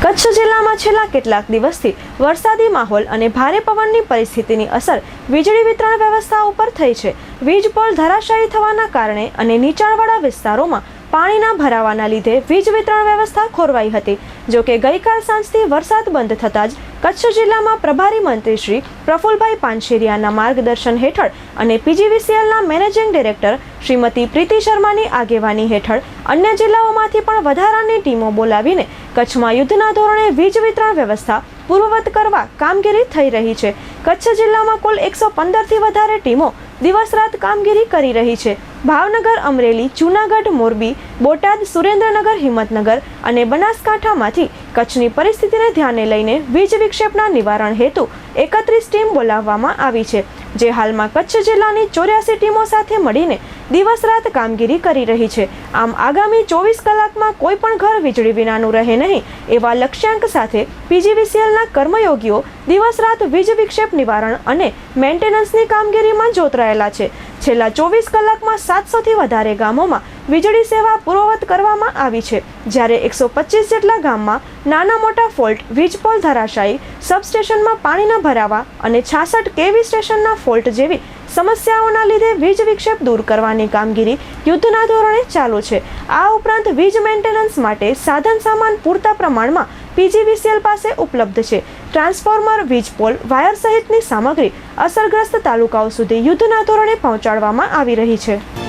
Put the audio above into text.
કચ્છ જિલ્લામાં છેલ્લા કેટલાક દિવસથી વરસાદી માહોલ અને ભારે પવનની પરિસ્થિતિની અસર વીજળી વિતરણ વ્યવસ્થા ઉપર થઈ છે. વીજ પોલ ધરાશાયી થવાના કારણે અને નીચાણવાળા વિસ્તારોમાં પાણીના ભરાવાના લીધે વીજ વિતરણ વ્યવસ્થા ખોરવાઈ હતી. જોકે ગઈકાલ સાંજથી વરસાદ બંધ થતાં જ કચ્છ જિલ્લામાં પ્રભારી મંત્રી શ્રી પ્રફુલભાઈ પાનશેરિયાના માર્ગદર્શન હેઠળ અને પીજીવીસીએલના મેનેજિંગ ડિરેક્ટર શ્રીમતી પ્રીતિ શર્માની આગેવાની હેઠળ અન્ય જિલ્લાઓમાંથી પણ વધારાની ટીમો બોલાવીને કચ્છમાં યુદ્ધના ધોરણે વીજ વિતરણ વ્યવસ્થા પૂર્વવત કરવા કામગીરી થઈ રહી છે. કચ્છ જિલ્લામાં કુલ એકસો પંદરથી વધારે ટીમો દિવસ રાત કામગીરી કરી રહી છે. ભાવનગર, અમરેલી, જૂનાગઢ, મોરબી, બોટાદ, સુરેન્દ્રનગર, હિંમતનગર અને બનાસકાંઠામાંથી કચ્છની પરિસ્થિતિને ધ્યાને લઈને વીજ વિક્ષેપના નિવારણ હેતુ એકત્રીસ ટીમ બોલાવવામાં આવી છે. જે હાલમાં કચ્છ જિલ્લાની ચોર્યાસી ટીમો સાથે મળીને દિવસ રાત કામગીરી કરી રહી છે. આમ આગામી ચોવીસ કલાકમાં કોઈ પણ ઘર વીજળી વિનાનું રહે નહીં, એવા લક્ષ્યાંક સાથે પીજીવીસીએલના કર્મયોગીઓ દિવસ રાત વીજ વિક્ષેપ નિવારણ અને મેન્ટેનન્સની કામગીરીમાં જોતરાયેલા છે. છેલ્લા ચોવીસ કલાકમાં સાતસોથી વધારે ગામોમાં વીજળી સેવા પૂર્વવત કરવામાં આવી છે. જ્યારે એકસો પચીસ જેટલા ગામમાં નાના મોટા ફોલ્ટ વીજપોલ ધરાશાયી, સબસ્ટેશનમાં પાણીના ભરાવા અને છાસઠ કેવી સ્ટેશનના ફોલ્ટ જેવી સમસ્યાઓના લીધે વીજ વિક્ષેપ દૂર કરવાની કામગીરી યુદ્ધના ધોરણે ચાલુ છે. આ ઉપરાંત વીજ મેન્ટેનન્સ માટે સાધન સામાન પૂરતા પ્રમાણમાં પીજીવીસીએલ પાસે ઉપલબ્ધ છે. ટ્રાન્સફોર્મર, વીજ પોલ, વાયર સહિતની સામગ્રી અસરગ્રસ્ત તાલુકાઓ સુધી યુદ્ધના ધોરણે પહોંચાડવામાં આવી રહી છે.